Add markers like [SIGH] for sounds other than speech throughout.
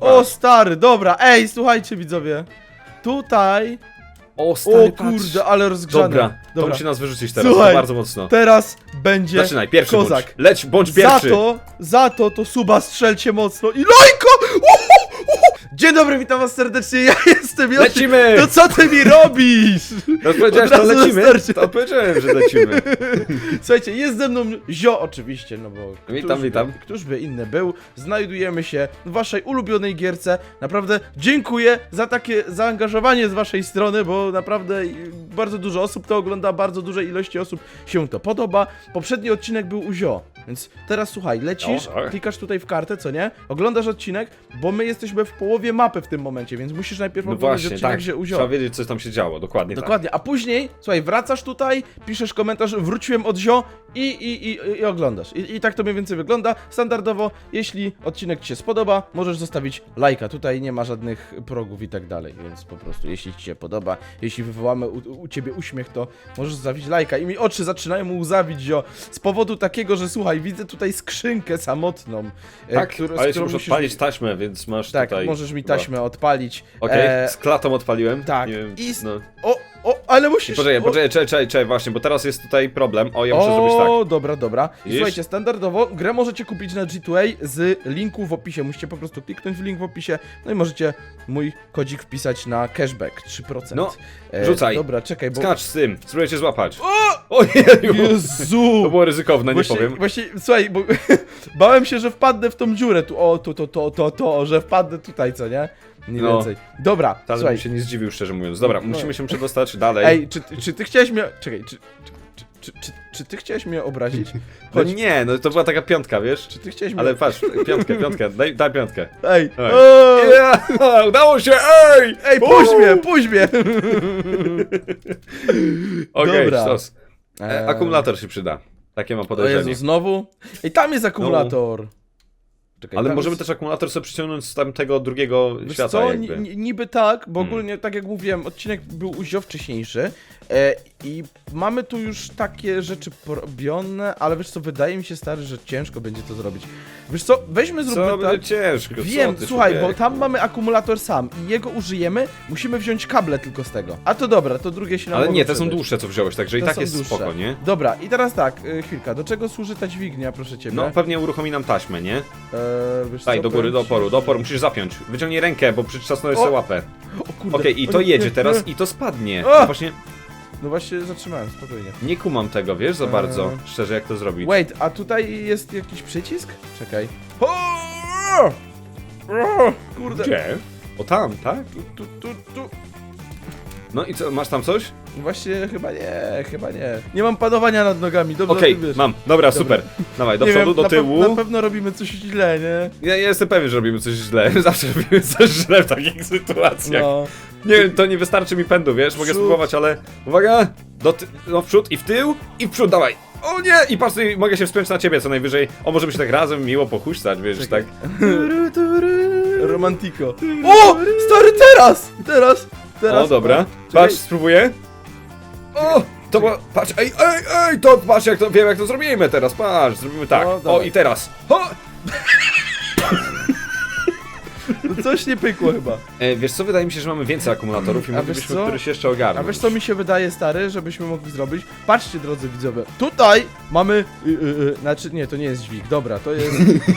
O stary, dobra, ej, słuchajcie widzowie. Tutaj, O, stary, o kurde, ale rozgrzane. Dobra, to musi nas wyrzucić teraz, Słuchaj, to bardzo mocno. Teraz będzie Zaczynaj, pierwszy kozak. bądź. Leć, bądź Za pierwszy. to, za to, to suba strzelcie mocno i lajko! Dzień dobry, witam was serdecznie, ja [LAUGHS] jestem Yoshi. Lecimy! To co ty mi robisz? No powiedziałeś, Od to razu lecimy, wystarczy. to powiedziałem, że lecimy. [LAUGHS] Słuchajcie, jest ze mną Zio oczywiście, no bo Witam, któż witam. By, któż by inny był. Znajdujemy się w waszej ulubionej gierce. Naprawdę dziękuję za takie zaangażowanie z waszej strony, bo naprawdę y, bardzo dużo osób to ogląda, bardzo dużej ilości osób się to podoba. Poprzedni odcinek był u Zio, więc teraz słuchaj, lecisz, O, tak. klikasz tutaj w kartę, co nie? Oglądasz odcinek, bo my jesteśmy w połowie mapy w tym momencie, więc musisz najpierw No oglądać właśnie, odcinek, tak. że u Zio. Trzeba wiedzieć, co tam się działo, dokładnie, Dokładnie, a później, słuchaj, wracasz tutaj, piszesz komentarz, wróciłem od zio i, i, i, i oglądasz. I, I tak to mniej więcej wygląda. Standardowo, jeśli odcinek Ci się spodoba, możesz zostawić lajka. Tutaj nie ma żadnych progów i tak dalej, więc po prostu, jeśli Ci się podoba, jeśli wywołamy u, u Ciebie uśmiech, to możesz zostawić lajka. I mi oczy zaczynają łzawić, zio, z powodu takiego, że słuchaj, widzę tutaj skrzynkę samotną. e, Tak, którą- ale muszę musisz- odpalić taśmę, więc masz Tak, tutaj... możesz mi taśmę odpalić. Okej, E, z klatą odpaliłem. tak, Nie wiem, i s- no. O, o, ale musisz... Poczekaj, o, poczekaj, czekaj, czekaj, czekaj, właśnie, bo teraz jest tutaj problem. O, ja muszę o, zrobić tak. dobra, dobra. I Widzisz? słuchajcie, standardowo grę możecie kupić na G2A z linku w opisie. Musicie po prostu kliknąć w link w opisie, no i możecie mój kodzik wpisać na cashback 3%. No, rzucaj. Dobra, czekaj, bo... Skacz z tym, spróbuję cię złapać. O! Ojeju! [LAUGHS] To Jezu! było ryzykowne, nie Właśnie, powiem. właśnie, słuchaj, bo [LAUGHS] bałem się, że wpadnę w tą dziurę tu, o, to, to, to, to, to, że wpadnę tutaj, co nie? Mniej No. więcej. Dobra, Ale słuchaj, bym się nie zdziwił, szczerze mówiąc. Dobra, No. musimy się przedostać dalej. ej, czy, ty- czy ty chciałeś mnie... Czekaj, czy, czy, czy, czy, czy ty chciałeś mnie obrazić? [LAUGHS] no Chodź, nie, no to była taka piątka, wiesz? czy ty chciałeś mnie... Ale patrz, piątkę, [LAUGHS] piątkę, daj, daj piątkę. Ej, Ej. o! Yeah, [LAUGHS] udało się, ej! Ej, puść Uuu! mnie, puść mnie! Okej, Dobra. sztos. E, Eee, akumulator się przyda. Takie mam O podejrzenie. Jezu, znowu? Ej, tam jest akumulator. Czekaj, Ale tam możemy jest... też akumulator sobie przyciągnąć z tamtego drugiego Wiesz świata co, jakby. ni- ni- niby tak, bo Hmm. ogólnie, tak jak mówiłem, odcinek był u Zio wcześniejszy e, i mamy tu już takie rzeczy porobione, ale wiesz co, wydaje mi się, stary, że ciężko będzie to zrobić. Wiesz co, weźmy, zróbmy Co, tak... będzie ciężko, Wiem, co ty, słuchaj, bo człowieku? tam mamy akumulator sam i jego użyjemy, musimy wziąć kable tylko z tego. A to dobra, to drugie się nam Ale mogą nie, te są przydać. dłuższe co wziąłeś, także i To tak są jest dłuższe. spoko, nie? Dobra, i teraz tak, y, chwilka, do czego służy ta dźwignia, proszę ciebie? No, pewnie uruchomi nam taśmę, nie? Eee, wiesz Daj, co, do góry, powiem do ci, oporu, do oporu, musisz zapiąć. Wyciągnij rękę, bo przyczasnąłeś O! sobie łapę. O kurde. Okej, i o to nie, jedzie nie, teraz nie. i to spadnie. A! No Właśnie No właśnie zatrzymałem, spokojnie. nie kumam tego, wiesz, za bardzo, Eee. szczerze, jak to zrobić. Wait, a tutaj jest jakiś przycisk? Czekaj. O! O! Kurde. Gdzie? O tam, tak? Tu, tu, tu, tu. No i co, masz tam coś? Właśnie chyba nie, chyba nie. Nie mam panowania nad nogami, dobrze Okej, wiesz. mam, dobra, super. Dawaj, do Nie przodu, wiem, do na pe- tyłu. Na pewno robimy coś źle, nie? Ja, ja jestem pewien, że robimy coś źle. [LAUGHS] Zawsze robimy coś źle w takich sytuacjach. No. Nie wiem, to nie wystarczy mi pędu, wiesz? Mogę Przód. spróbować, ale uwaga! Do ty... no w przód i w tył i w przód, dawaj! O nie! I patrz, mogę się wspiąć na ciebie co najwyżej. O, możemy się tak razem miło pochuśtać, wiesz, tak. [LAUGHS] Romantico. O! Stary, teraz! Teraz! Teraz! O, dobra. Patrz, spróbuję. O! To było... Patrz, ej, ej, ej! To patrz, jak to, wiem jak to zrobimy teraz, patrz, zrobimy tak. O, O, dawaj. i teraz. O! No coś nie pykło chyba. E, wiesz co, wydaje mi się, że mamy więcej akumulatorów i A wiesz moglibyśmy co? któryś jeszcze ogarnąć. A wiesz co mi się wydaje, stary, żebyśmy mogli zrobić? Patrzcie, drodzy widzowie, tutaj mamy... Y, y, y, znaczy, nie, to nie jest dźwig, dobra, to jest...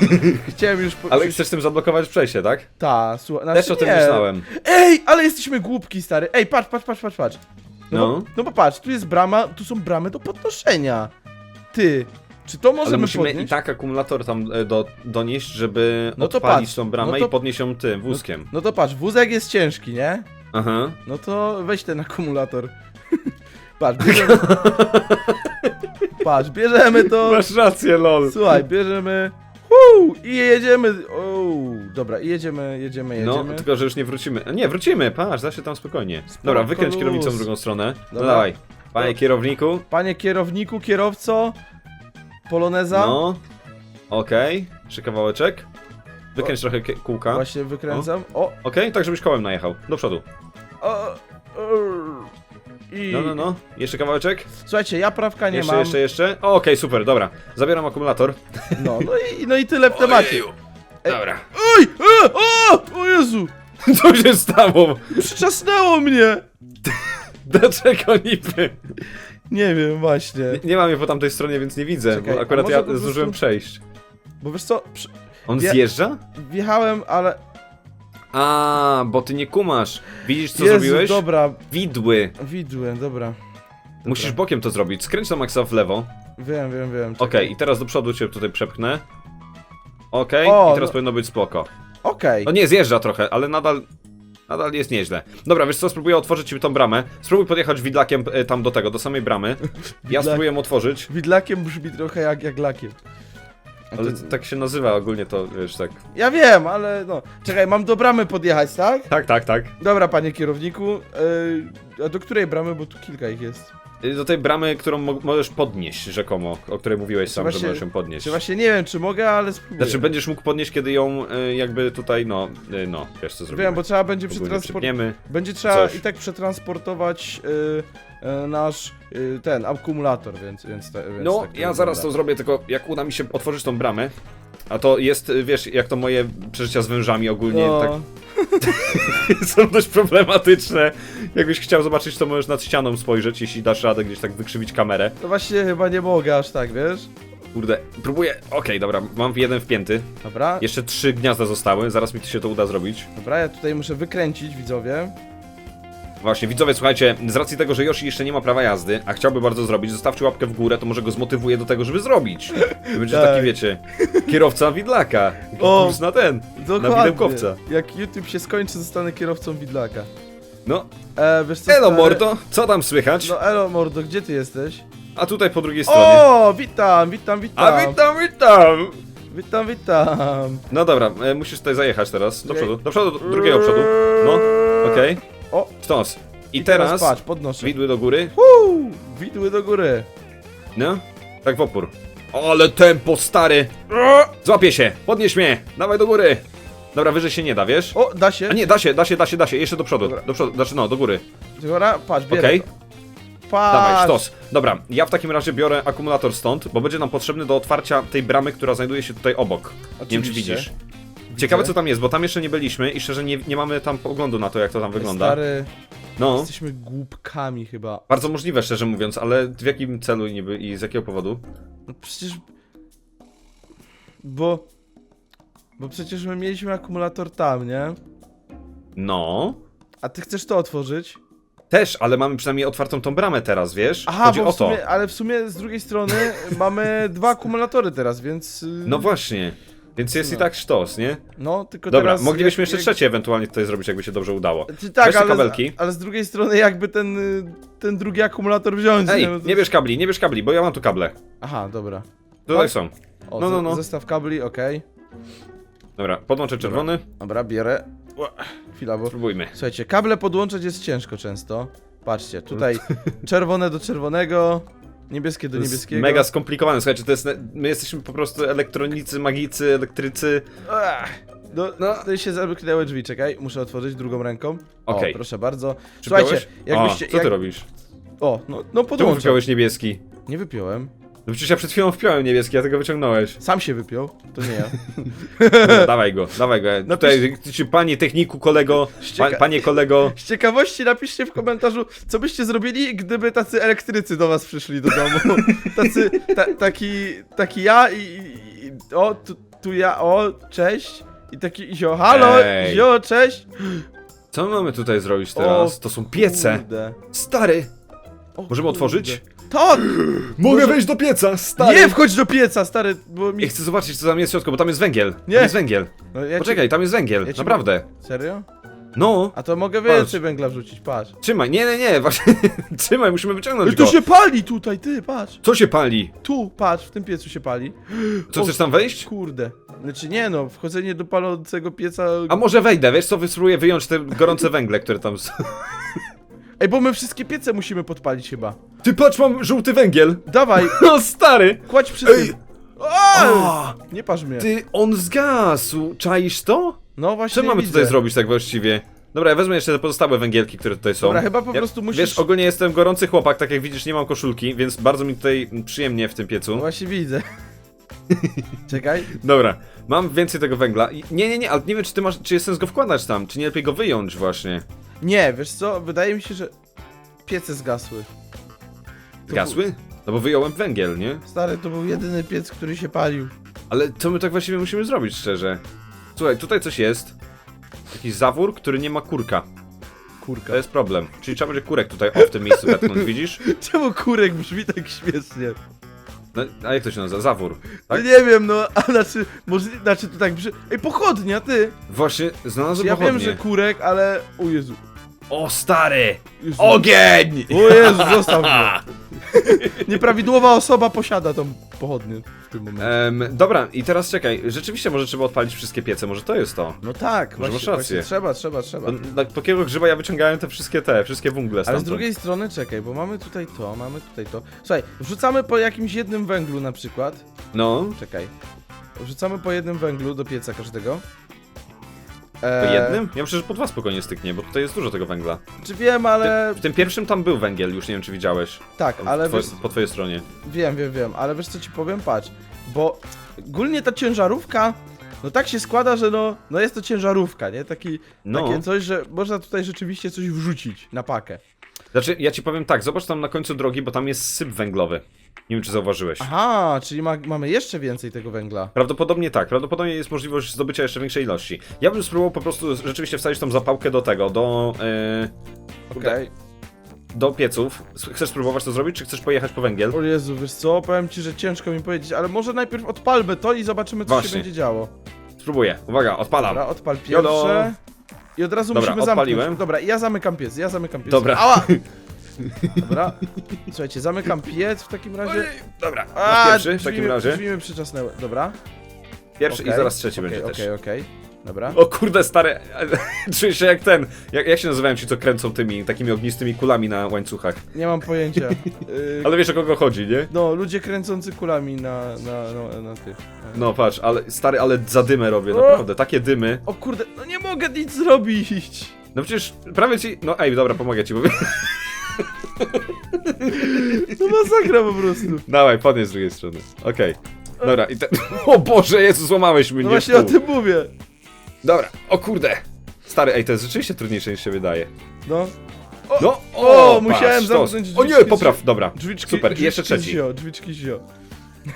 [LAUGHS] Chciałem już... Po... Ale chcesz tym zablokować przejście, tak? Ta, słuchaj, znaczy, Też o tym nie. myślałem. Ej, ale jesteśmy głupki, stary. Ej, patrz, patrz, patrz, patrz, patrz. No, No. Bo, no bo patrz, tu jest brama, tu są bramy do podnoszenia. Ty, czy to Ale możemy musimy podnieść? i tak akumulator tam e, do, donieść, żeby No to odpalić patrz, tą bramę no to- i podnieść ją tym wózkiem. No to patrz, wózek jest ciężki, nie? Aha. No to weź ten akumulator. [LAUGHS] patrz, bierzemy... [LAUGHS] patrz, bierzemy to... Masz rację, lol. Słuchaj, bierzemy... Huu, I jedziemy... O, dobra, i jedziemy, jedziemy, No, jedziemy. tylko że już nie wrócimy. Nie, wrócimy, patrz, da się tam spokojnie. Dobra, wykręć luz. kierownicą w drugą stronę. No Dobra. dawaj. Panie kierowniku. Panie kierowniku, kierowco... Poloneza... No. Okej. Jeszcze kawałeczek. Wykręć trochę kie- kółka. Okej, Właśnie wykręcam. O, tak żebyś kołem najechał. Do przodu. o, o, i... No, no, no. Jeszcze kawałeczek. Słuchajcie, ja prawka nie jeszcze, mam. jeszcze, jeszcze. O, Okej, super, dobra. Zabieram akumulator. No, no i, no i tyle w [LAUGHS] temacie. Ojeju. Dobra. Oj! E, o! O Jezu! [LAUGHS] Co się stało? Przyczasnęło mnie! [LAUGHS] Dlaczego niby? Nie wiem, właśnie. Nie, nie mam je po tamtej stronie, więc nie widzę, Czekaj, bo a akurat może ja po prostu- zdążyłem przejść. Bo wiesz co, przy... On Ja- zjeżdża? wjechałem, ale... A, bo ty nie kumasz. Widzisz co Jezu, zrobiłeś? dobra, Widły. widłem, dobra. Musisz bokiem to zrobić. Skręć to maksa w lewo. Wiem, wiem, wiem. Okej, czekaj. i teraz do przodu cię tutaj przepchnę. Okej, O, i teraz no- powinno być spoko. Okej. No nie, zjeżdża trochę, ale nadal... Nadal jest nieźle. Dobra, wiesz co, spróbuję otworzyć tą bramę. Spróbuj podjechać widlakiem e, tam do tego, do samej bramy. [LAUGHS] Ja Widlak- spróbuję ją otworzyć, Widlakiem brzmi trochę jak, jak lakiem. A ale to- tak się nazywa ogólnie to, wiesz, tak... Ja wiem, ale no. Czekaj, mam do bramy podjechać, tak? Tak, tak, tak. Dobra, panie kierowniku. Yy, a do której bramy? Bo tu kilka ich jest. Y, Do tej bramy, którą mo możesz podnieść rzekomo, o której mówiłeś sam, właśnie- że możesz ją podnieść. Czy właśnie nie wiem, czy mogę, ale spróbuję. Znaczy będziesz mógł podnieść, kiedy ją y, jakby tutaj, no, y, no, wiesz co zrobimy. Wiem, bo trzeba będzie Ogólnie przetransport... przypniemy. Będzie trzeba coś. i tak przetransportować nasz ten akumulator, więc, więc, ta, więc No, tak ja zaraz to zrobię, tylko jak uda mi się otworzyć tą bramę, a to jest, wiesz, jak to moje przeżycia z wężami ogólnie, No, tak [LAUGHS] są dość problematyczne. Jakbyś chciał zobaczyć, to możesz nad ścianą spojrzeć, jeśli dasz radę gdzieś tak wykrzywić kamerę. to właśnie chyba nie mogę aż tak, wiesz? Kurde, próbuję, okej, dobra, mam jeden wpięty, Dobra, jeszcze trzy gniazda zostały, zaraz mi się to uda zrobić. dobra, ja tutaj muszę wykręcić, widzowie. Właśnie, widzowie, słuchajcie, z racji tego, że Yoshi jeszcze nie ma prawa jazdy, a chciałby bardzo zrobić, zostawcie łapkę w górę, to może go zmotywuje do tego, żeby zrobić. To będzie Tak. taki, wiecie, kierowca widlaka. O. Kurs na ten, na widełkowca. Jak YouTube się skończy, zostanę kierowcą widlaka. No, E, wiesz co, elo stary? mordo, co tam słychać? No elo mordo, gdzie ty jesteś? A tutaj po drugiej stronie. O, witam, witam, witam. A witam, witam! Witam, witam. No dobra, e, musisz tutaj zajechać teraz, do Okej. przodu, do przodu, do drugiego przodu. No, okej. O, Stos. I teraz patrz, podnoszę. widły do góry. Uuu, widły do góry. No, tak w opór. Ale tempo, stary! Złapię się, podnieś mnie, dawaj do góry. Dobra, wyżej się nie da, wiesz? O, da się. A nie, da się, da się, da się, da się, jeszcze do przodu, Dobra. do przodu, znaczy no, do góry. Dobra, patrz, bierę Okej, to. Patrz. dawaj, sztos. Dobra, ja w takim razie biorę akumulator stąd, bo będzie nam potrzebny do otwarcia tej bramy, która znajduje się tutaj obok. Nie wiem, czy Oczywiście. widzisz. Ciekawe co tam jest, bo tam jeszcze nie byliśmy i szczerze nie, nie mamy tam poglądu na to, jak to tam wygląda. Stary, No, jesteśmy głupkami chyba. bardzo możliwe, szczerze mówiąc, ale w jakim celu niby i z jakiego powodu? No przecież... Bo... Bo przecież my mieliśmy akumulator tam, nie? No, A ty chcesz to otworzyć? też, ale mamy przynajmniej otwartą tą bramę teraz, wiesz? Aha, Chodzi bo o w to. sumie, ale w sumie z drugiej strony [LAUGHS] mamy dwa akumulatory teraz, więc... y, No właśnie. Więc jest i No. tak sztos, nie? No, tylko Dobra, teraz... moglibyśmy jeszcze jak- trzecie ewentualnie tutaj zrobić, jakby się dobrze udało. Ty, tak, Weź te ale, kabelki. ale z drugiej strony jakby ten, y, ten drugi akumulator wziąć. Ej, no to- nie bierz kabli, nie bierz kabli, bo ja mam tu kable. Aha, dobra. Tutaj Tak? są. O, No, no, no. Zestaw kabli, okej. Dobra, podłączę czerwony, Dobra, bierę. Ła, Chwila, bo... spróbujmy. Słuchajcie, kable podłączać jest ciężko często. Patrzcie, tutaj [LAUGHS] czerwone do czerwonego, niebieskie do niebieskiego. mega skomplikowane, słuchajcie, to jest, my jesteśmy po prostu elektronicy, magicy, elektrycy. No, No. Tutaj się zamknęły drzwi, czekaj, muszę otworzyć drugą ręką. Okej. O, proszę bardzo. Czy Słuchajcie, jakbyście... A, co jak... ty robisz? O, no, no Czemu podłączam. wypiąłeś niebieski? Nie wypiąłem. No przecież ja przed chwilą wpiąłem niebieski, a tego wyciągnąłeś. Sam się wypiął, to nie ja. Dobra, [LAUGHS] dawaj go, dawaj go. Tutaj, czy panie techniku, kolego, pa, Ścieka- panie kolego. Z ciekawości napiszcie w komentarzu, co byście zrobili, gdyby tacy elektrycy do was przyszli do domu. [LAUGHS] Tacy, ta, taki, taki ja i, i i- o, tu, tu ja, o, cześć. I taki zio, halo, Ej. zio, cześć. Co my mamy tutaj zrobić teraz? To są piece. Kurde. Stary! O, Możemy otworzyć? Tak! [GASPS] Mogę Może- wejść do pieca, stary! Nie wchodź do pieca, stary, bo mi... Chcę zobaczyć, co tam jest w środku, bo tam jest węgiel. Nie. Tam jest węgiel. No, ja ci- Poczekaj, tam jest węgiel, ja ci- naprawdę. Serio? No, A to mogę Patrz. więcej węgla wrzucić, patrz. trzymaj, nie, nie, nie, [LAUGHS] właśnie, trzymaj, musimy wyciągnąć Ej, to go. się pali tutaj, ty, patrz. Co się pali? Tu, patrz, w tym piecu się pali. [GASPS] Co, O, chcesz tam wejść? Kurde. Znaczy nie no, wchodzenie do palącego pieca... A może wejdę, wiesz co, spróbuję wyjąć te gorące węgle, które tam są. [LAUGHS] Ej, bo my wszystkie piece musimy podpalić chyba. Ty patrz, mam żółty węgiel. Dawaj, [LAUGHS] No stary! kładź przy Ej. tym. O! Nie patrz mnie. ty, on zgasł, czaisz to? No właśnie Co mamy widzę. tutaj zrobić tak właściwie? Dobra, ja wezmę jeszcze te pozostałe węgielki, które tutaj są. Dobra, chyba po prostu musisz... Wiesz, ogólnie jestem gorący chłopak, tak jak widzisz, nie mam koszulki, więc bardzo mi tutaj przyjemnie w tym No piecu. właśnie widzę. [LAUGHS] Czekaj. Dobra, mam więcej tego węgla. I- Nie, nie, nie, ale nie wiem, czy ty masz, czy jest sens go wkładać tam, czy nie lepiej go wyjąć właśnie. Nie, wiesz co, wydaje mi się, że piece zgasły. To Gasły? No bo wyjąłem węgiel, nie? Był, stary, to był jedyny piec, który się palił. Ale co my tak właściwie musimy zrobić, szczerze? Słuchaj, tutaj coś jest. Jakiś zawór, który nie ma kurka. Kurka. To jest problem. Czyli trzeba będzie kurek tutaj, o, w tym miejscu [LAUGHS] wetknąć, widzisz? Czemu kurek brzmi tak śmiesznie? No, a jak to się nazywa? Zawór. No Tak? nie wiem, no, a znaczy, może, znaczy to tak brzmi... Ej, pochodnia, ty! Właśnie, znalazłem Ja pochodnie. wiem, że kurek, ale... O Jezu. O, stary! Jezu. Ogień! O Jezu, zostaw mnie. [LAUGHS] Nieprawidłowa osoba posiada tą pochodnię w tym momencie. Em, dobra, i teraz czekaj, rzeczywiście może trzeba odpalić wszystkie piece, może to jest to. No tak, Może właśnie, masz rację. właśnie, trzeba, trzeba, trzeba. Bo Na takiego grzyba ja wyciągałem te wszystkie te, wszystkie węgle Ale stamtąd. z drugiej strony, czekaj, bo mamy tutaj to, mamy tutaj to. Słuchaj, wrzucamy po jakimś jednym węglu na przykład. No, Czekaj. Wrzucamy po jednym węglu do pieca każdego. Po Eee, jednym? Ja myślę, że po dwa spokojnie styknie, bo tutaj jest dużo tego węgla. Czy wiem, ale... W tym pierwszym tam był węgiel, już nie wiem czy widziałeś. Tak, Tam ale two- wiesz, po twojej stronie. wiem, wiem, wiem, ale wiesz co ci powiem, patrz. Bo ogólnie ta ciężarówka, no tak się składa, że no, no jest to ciężarówka, nie? Taki, No. Takie coś, że można tutaj rzeczywiście coś wrzucić na pakę. Znaczy, ja ci powiem tak, zobacz tam na końcu drogi, bo tam jest syp węglowy. Nie wiem, czy zauważyłeś. Aha, czyli ma, mamy jeszcze więcej tego węgla. Prawdopodobnie tak, prawdopodobnie jest możliwość zdobycia jeszcze większej ilości. Ja bym spróbował po prostu rzeczywiście wsadzić tą zapałkę do tego, do, e, Okej. do pieców. S- Chcesz spróbować to zrobić, czy chcesz pojechać po węgiel? O Jezu, wiesz co, powiem ci, że ciężko mi powiedzieć, ale może najpierw odpalmy to i zobaczymy, co Właśnie. się będzie działo. Spróbuję, uwaga, odpalam. Dobra, odpal Jodo. pierwsze. I od razu Dobra, musimy odpaliłem. zamknąć. Dobra, ja zamykam piec, ja zamykam piec. Dobra. Ała! [LAUGHS] Dobra. Słuchajcie, zamykam piec w takim razie. Dobra, A, masz pierwszy w drzwi takim mi- razie. Drzwi mi przyczasnęły. Dobra. Pierwszy i okej, zaraz trzeci okej, będzie też. Okej, okej, dobra. O kurde, stary, [LAUGHS] czuję się jak ten, jak, jak się nazywają ci, co kręcą tymi takimi ognistymi kulami na łańcuchach. Nie mam pojęcia. Yy, [LAUGHS] Ale wiesz o kogo chodzi, nie? No, ludzie kręcący kulami na, na, na, na tych. No patrz, ale stary, ale zadymę robię, O! naprawdę, takie dymy. O kurde, no nie mogę nic zrobić! No przecież prawie ci, no ej, dobra, pomogę ci, bo... [LAUGHS] No masakra po prostu. Dawaj, podnieś z drugiej strony, okej. Dobra, i te... [LAUGHS] O Boże, Jezu, złamałeś mnie, No nie właśnie o tym mówię. Dobra, o kurde. Stary, ej, to jest rzeczywiście trudniejsze niż się wydaje. No. No, o, musiałem sztos. zamknąć O nie, drzwiczki popraw, z- dobra. Drzwiczki, Super, i jeszcze drzwiczki trzeci. Zio, drzwiczki zio.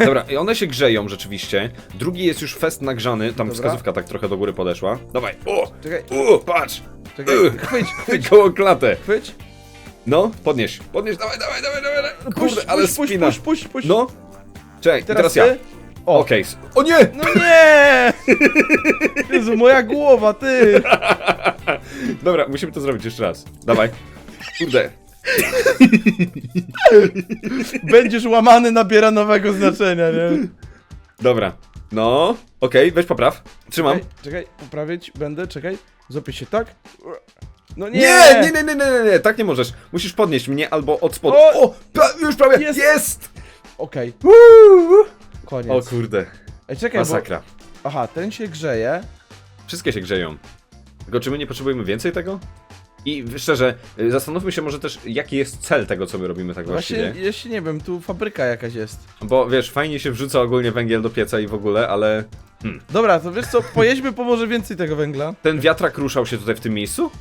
Dobra, i one się grzeją rzeczywiście. Drugi jest już fest nagrzany, tam Dobra. wskazówka tak trochę do góry podeszła. Dawaj, o, Czekaj, o, patrz. czekaj, chwyć, chwyć, Koło klatę. chwyć. No, podnieś, podnieś, dawaj, dawaj, dawaj, dawaj. dawaj. Puść, Kurde, ale puść, spina. puść, puść, puść. No. Czekaj, teraz, teraz, ja. O, Okej. O nie! no nie! [LAUGHS] Jezu, moja głowa, ty! [LAUGHS] Dobra, musimy to zrobić jeszcze raz. Dawaj. Kurde. [LAUGHS] Będziesz łamany nabiera nowego znaczenia, nie? Dobra. No, okej, weź popraw. Trzymam. Czekaj, czekaj, poprawić będę, czekaj. Złapię się tak. No nie! Nie, nie, nie, nie, nie, nie, nie, tak nie możesz. Musisz podnieść mnie albo od spodu. O! O, pra, już prawie. Jest. Jest! Okej, Uuu. koniec. O kurde. Ej, czekaj, bo... Masakra. Aha, ten się grzeje. Wszystkie się grzeją. Tylko czy my nie potrzebujemy więcej tego? I szczerze, y, zastanówmy się może też, jaki jest cel tego, co my robimy tak Właśnie, właściwie. jeśli nie wiem, tu fabryka jakaś jest. Bo wiesz, fajnie się wrzuca ogólnie węgiel do pieca i w ogóle, ale Dobra, to wiesz co, pojedźmy po może więcej tego węgla. ten wiatrak ruszał się tutaj w tym miejscu?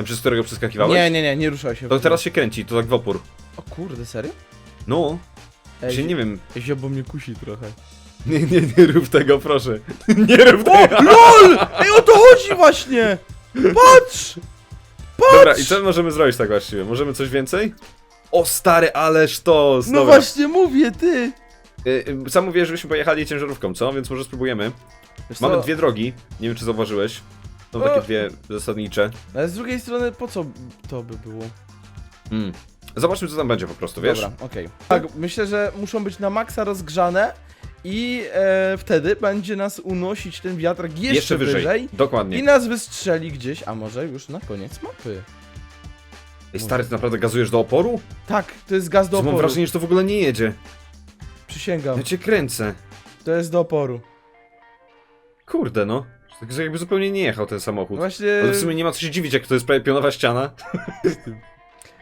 Ten przez którego przeskakiwałeś? Nie, nie, nie, nie ruszał się. To teraz się kręci, to tak w opór. O kurde, serio? No, się nie wiem. Ej, zio, bo mnie kusi trochę. Nie, nie, nie rób tego, proszę. [LAUGHS] Nie rób O, tego! LOL! [LAUGHS] Ej, o to chodzi właśnie! Patrz! Patrz! Dobra, i co możemy zrobić tak właściwie? Możemy coś więcej? O stary, ależ to! No właśnie mówię, ty! Y, y, Sam mówię, żebyśmy pojechali ciężarówką, co? Więc może spróbujemy. Wiesz Mamy co, dwie drogi, nie wiem czy zauważyłeś. Są takie dwie zasadnicze. Ale z drugiej strony, po co to by było? Mm. Zobaczmy co tam będzie po prostu, wiesz? Dobra, okej. Tak, myślę, że muszą być na maksa rozgrzane i e, wtedy będzie nas unosić ten wiatrak jeszcze, Jeszcze wyżej. wyżej. Dokładnie. I nas wystrzeli gdzieś, a może już na koniec mapy. Ej, stary, ty naprawdę gazujesz do oporu? Tak, to jest gaz do To mam oporu. wrażenie, że to w ogóle nie jedzie. Przysięgam, Ja cię kręcę. to jest do oporu. Kurde no. Tak, że jakby zupełnie nie jechał ten samochód. Właśnie... Ale w sumie nie ma co się dziwić, jak to jest prawie pionowa ściana. [LAUGHS]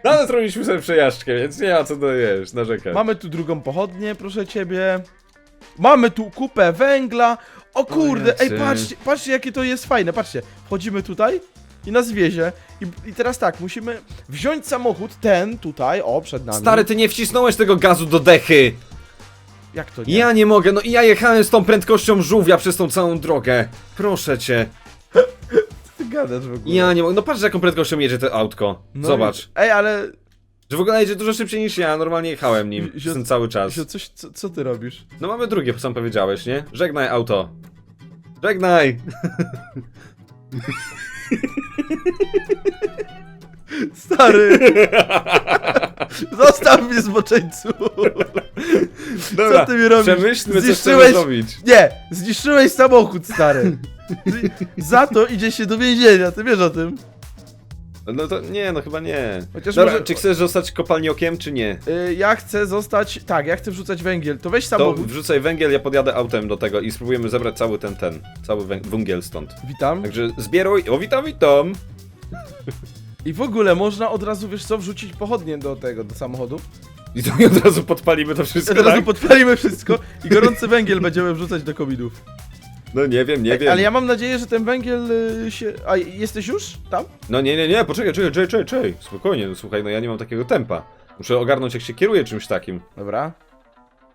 No ale zrobiliśmy sobie przejażdżkę, więc nie ma co do, wiesz, narzekać. Mamy tu drugą pochodnię, proszę ciebie. Mamy tu kupę węgla. O kurde, ej, patrzcie, patrzcie jakie to jest fajne, patrzcie. Wchodzimy tutaj i nas wiezie. I, I teraz tak, musimy wziąć samochód, ten tutaj, o, przed nami. Stary, ty nie wcisnąłeś tego gazu do dechy! Jak to nie? Ja nie mogę, no i ja jechałem z tą prędkością żółwia przez tą całą drogę. Proszę cię. Ty gadasz w ogóle. Ja nie mogę, no patrz jaką prędkością jedzie to autko. No Zobacz. I, ej, ale... Że w ogóle jedzie dużo szybciej niż ja, normalnie jechałem nim Zio- przez ten cały czas. Zio, coś, co, co ty robisz? No mamy drugie, sam powiedziałeś, nie? Żegnaj auto. Żegnaj! Stary! [LAUGHS] Zostaw mnie zboczeńcu! Dobra, ty mi robisz? przemyślmy co chcemy zrobić. Nie! Zniszczyłeś samochód, stary! Za to idzie się do więzienia, ty wiesz o tym? No to nie, no chyba nie. Chociaż Dobra, może- czy chcesz zostać kopalniokiem, czy nie? Y, ja chcę zostać... Tak, ja chcę wrzucać węgiel. To weź To samochód. wrzucaj węgiel, ja podjadę autem do tego i spróbujemy zebrać cały ten, ten, cały węg- węgiel stąd. Witam. Także zbieruj, o witam, witam! I w ogóle można od razu, wiesz co, wrzucić pochodnie do tego, do samochodu. I to i od razu podpalimy to wszystko, od razu tak? podpalimy wszystko i gorący węgiel będziemy wrzucać do kominów. No nie wiem, nie wiem. Ale ja mam nadzieję, że ten węgiel y, się... A jesteś już tam? No nie, nie, nie, poczekaj, czekaj, czekaj, czekaj, czekaj. Spokojnie, no słuchaj, no ja nie mam takiego tempa. Muszę ogarnąć jak się kieruje czymś takim. Dobra.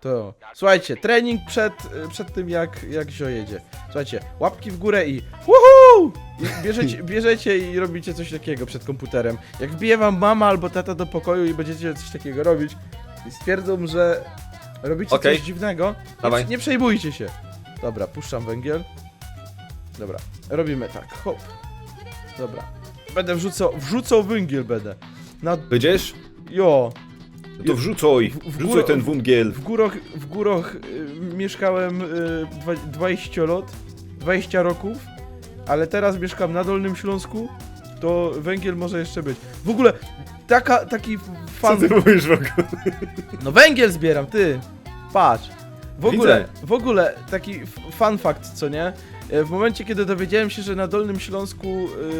To. Słuchajcie, trening przed, y, przed tym jak, jak zio jedzie. Słuchajcie, łapki w górę i woohoo! I bierzecie, [LAUGHS] bierzecie i robicie coś takiego przed komputerem. Jak wbije wam mama albo tata do pokoju i będziecie coś takiego robić i stwierdzą, że robicie Okej. coś dziwnego, nie, Dawaj. nie przejmujcie się. Dobra, puszczam węgiel. Dobra, robimy tak, hop. Dobra. Będę wrzucał, wrzucał węgiel będę. Na, Będziesz? jo, No to wrzucoj, W- w wrzucoj ten węgiel. w górach, w górach y, mieszkałem y, dwa- 20 lat, 20 roków, ale teraz mieszkam na Dolnym Śląsku, to węgiel może jeszcze być. W ogóle taka, taki Co fan... ty mówisz w ogóle? No węgiel zbieram, ty! Patrz! W ogóle, Widzę. w ogóle taki fun fact, co nie? E, W momencie, kiedy dowiedziałem się, że na Dolnym Śląsku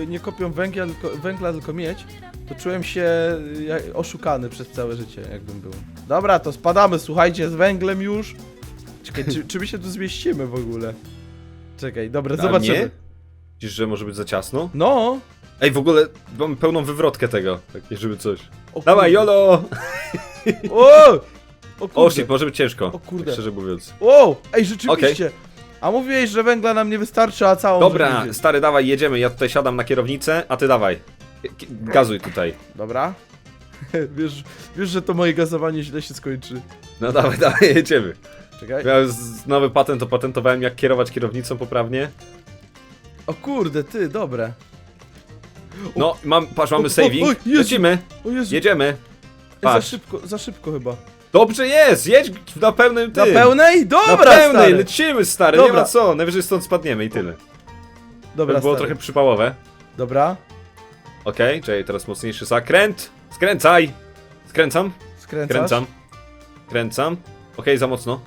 y, nie kopią węgla, tylko, węgla, tylko miedź, to czułem się y, jak- oszukany przez całe życie, jakbym był. Dobra, to spadamy, słuchajcie, z węglem już. Czekaj, czy, czy my się tu zmieścimy w ogóle? Czekaj, dobra, zobaczymy. nie? Widzisz, że może być za ciasno? No! Ej, w ogóle mam pełną wywrotkę tego, takie żeby coś. O Dawaj, kurde. jolo! O! O O, kurde. shit, może być ciężko. O kurde. Tak szczerze mówiąc. Wow! Ej, rzeczywiście! A mówiłeś, że węgla nam nie wystarczy, a całą Dobra, stary, dawaj, jedziemy. Ja tutaj siadam na kierownicę, a ty dawaj. Gazuj tutaj. Dobra. [LAUGHS] wiesz, wiesz, że to moje gazowanie źle się skończy. No dawaj, [LAUGHS] dawaj, jedziemy. Czekaj. Miałem z- nowy patent, to patentowałem jak kierować kierownicą poprawnie. O kurde, ty, dobre. No, mam, patrz, mamy O, saving. o, Jezu. Lecimy, O Jezu, jedziemy. Za Patrz. szybko, za szybko chyba. Dobrze jest, jedź na pełnym Na tym. pełnej? Dobra, Na pełnej, stary. lecimy stary, nie Dobra. ma co, najwyżej stąd spadniemy i tyle. Dobra, to było stary. trochę przypałowe. Dobra, Okej, czyli teraz mocniejszy zakręt. Skręcaj! Skręcam, skręcasz. kręcam, kręcam. Okej, za mocno.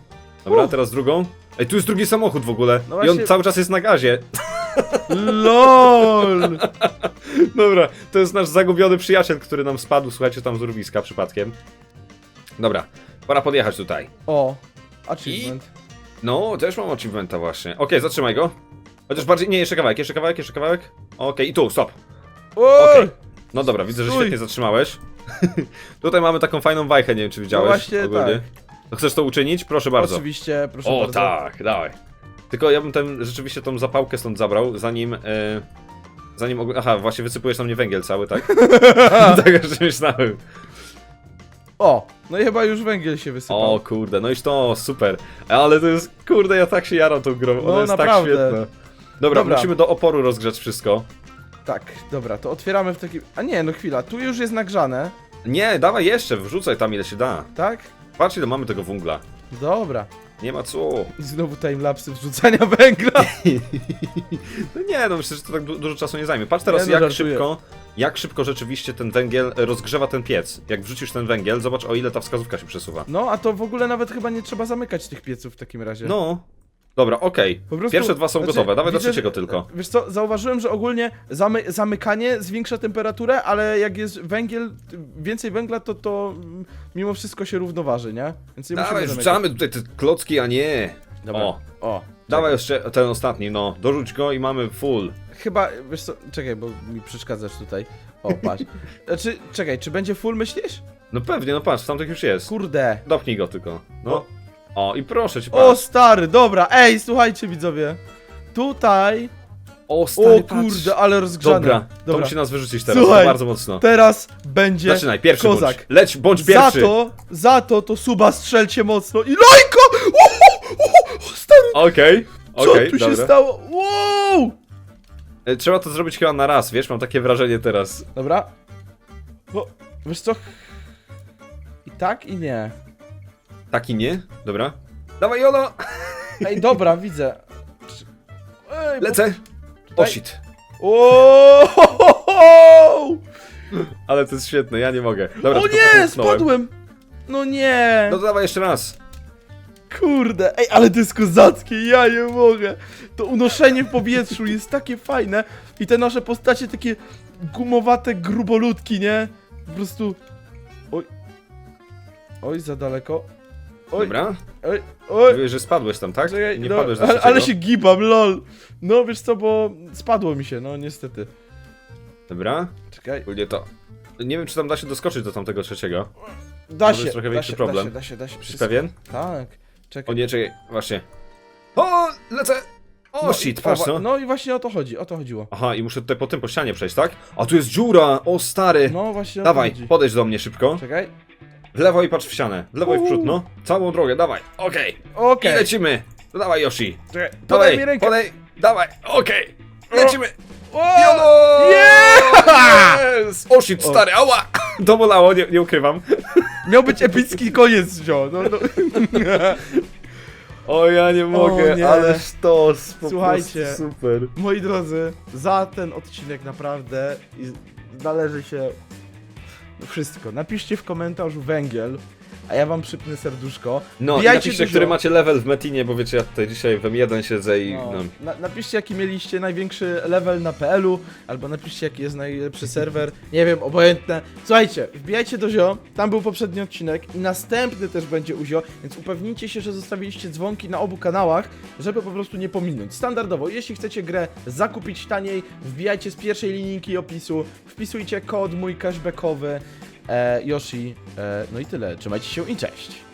Dobra, Uff. teraz drugą. Ej, tu jest drugi samochód w ogóle. No I on cały czas jest na gazie. [LAUGHS] LOL! [LAUGHS] Dobra, to jest nasz zagubiony przyjaciel, który nam spadł, słuchajcie, tam z urwiska przypadkiem. Dobra, pora podjechać tutaj. O, achievement. No, też mam achievementa właśnie. Okej, zatrzymaj go. Chociaż bardziej, nie, jeszcze kawałek, jeszcze kawałek, jeszcze kawałek. Okej, i tu, stop. Okej. No dobra, widzę, że Stój. świetnie zatrzymałeś. [LAUGHS] Tutaj mamy taką fajną wajchę, nie wiem czy widziałeś No właśnie, ogólnie. tak. To chcesz to uczynić? Proszę bardzo. Oczywiście, proszę O bardzo. tak, dawaj. Tylko ja bym ten, rzeczywiście tą zapałkę stąd zabrał, zanim... E, zanim... Aha, właśnie wysypujesz na mnie węgiel cały, tak? [LAUGHS] tak już myślałem. O, no i chyba już węgiel się wysypał. O kurde, no już to super. Ale to jest, kurde, ja tak się jaram tą grą, ona No, jest naprawdę. tak świetna. Dobra, Dobra. musimy do oporu rozgrzać wszystko. Tak, dobra, to otwieramy w takim... A nie, no chwila, tu już jest nagrzane, Nie, dawaj jeszcze, wrzucaj tam ile się da. tak? Patrz ile mamy tego węgla. Dobra. Nie ma co. I znowu timelapsy wrzucania [LAUGHS] węgla. [LAUGHS] No nie, no myślę, że to tak du dużo czasu nie zajmie. Patrz teraz Nie, no, jak żartuję. szybko, jak szybko rzeczywiście ten węgiel e, rozgrzewa ten piec. Jak wrzucisz ten węgiel, zobacz o ile ta wskazówka się przesuwa. No, a to w ogóle nawet chyba nie trzeba zamykać tych pieców w takim razie. No. Dobra, okej. Po prostu- Pierwsze dwa są znaczy, gotowe, dawaj do widzę, trzeciego że- tylko. Wiesz co, zauważyłem, że ogólnie zamy zamykanie zwiększa temperaturę, ale jak jest węgiel, więcej węgla, to to mm, mimo wszystko się równoważy, nie? Więc nie Dawaj, musimy zamykać. rzucamy tutaj te klocki, a nie. Dobra. O. O. Dawaj jeszcze ten ostatni, no. Dorzuć go i mamy full. Chyba, wiesz co, czekaj, bo mi przeszkadzasz tutaj. O, patrz. [LAUGHS] Znaczy, czekaj, czy będzie full myślisz? No pewnie, no patrz, tamtych już jest. Kurde. Dopnij go tylko. No. O, i proszę cię, O, patrz. stary, dobra, ej, słuchajcie widzowie. Tutaj, O, stary, o patrz. kurde, ale rozgrzane. Dobra, to dobra. musi nas wyrzucić teraz, Słuchaj. bardzo mocno. Teraz będzie Zaczynaj, pierwszy kozak. bądź. Leć, bądź Za pierwszy. to, za to, to suba strzelcie mocno i lajko! O, o, o, stary, Okej, co okej, tu dobra. się stało? Wow! E, Trzeba to zrobić chyba na raz, wiesz, mam takie wrażenie teraz. Dobra. Bo, wiesz co? I tak, i nie. Taki nie? Dobra. Dawaj, Jolo! Ej, dobra, widzę. Ej, bo- Lecę. O shit. O! Ale to jest świetne, ja nie mogę. Dobra, O tylko nie, spadłem! No nie! No to dawaj jeszcze raz. Kurde, ej, ale to jest kozackie, ja nie mogę. To unoszenie w powietrzu jest takie fajne i te nasze postacie takie gumowate gruboludki, nie? Po prostu... Oj. Oj, za daleko. Oj, Dobra. oj, oj. Mówiłeś, że spadłeś tam, tak? Czekaj, Nie no, padłeś na ale, ale się gibam, lol. No wiesz co, bo spadło mi się, no niestety. Dobra. Czekaj, Ogólnie to... Nie wiem, czy tam da się doskoczyć do tamtego trzeciego. da Może się, jest trochę da większy się, problem. da się, da się, da się. Jesteś wszystko. pewien? Tak, O czekaj. nie, czekaj, właśnie. O, lecę! O, no, shit, i- patrz o, no. No i właśnie o to chodzi, o to chodziło. Aha, i muszę tutaj po tym po ścianie przejść, tak? A tu jest dziura! O, stary! No właśnie o Dawaj, to chodzi. podejdź do mnie szybko. Czekaj. W lewo i patrz w ścianę. W lewo i w przód, no. Całą drogę, dawaj. Okej. Okej. I lecimy. No dawaj, Yoshi. Czekaj, Dawaj, podaj mi rękę. podaj. Dawaj, okej. Lecimy. O! Yeah! Yes! [LAUGHS] O shit, stary, ała! [LAUGHS] To bolało, nie, nie ukrywam. [LAUGHS] Miał być epicki koniec, Zio. No, no. O, ja nie mogę, nie. ale sztos, po Słuchajcie. prostu super. Moi drodzy, za ten odcinek naprawdę i należy się wszystko. Napiszcie w komentarzu węgiel, a ja wam przypnę serduszko. No, i Wbijajcie napiszcie, dużo. który macie level w Metinie, bo wiecie, ja tutaj dzisiaj w M1 siedzę i No, no. na, napiszcie jaki mieliście największy level na PL-u, albo napiszcie jaki jest najlepszy serwer, nie wiem, obojętne. Słuchajcie, wbijajcie do Zio, tam był poprzedni odcinek i następny też będzie u Zio, więc upewnijcie się, że zostawiliście dzwonki na obu kanałach, żeby po prostu nie pominąć. Standardowo, jeśli chcecie grę zakupić taniej, wbijajcie z pierwszej linijki opisu, wpisujcie kod mój cashbackowy, e, Yoshi, e, no i tyle, trzymajcie się i cześć!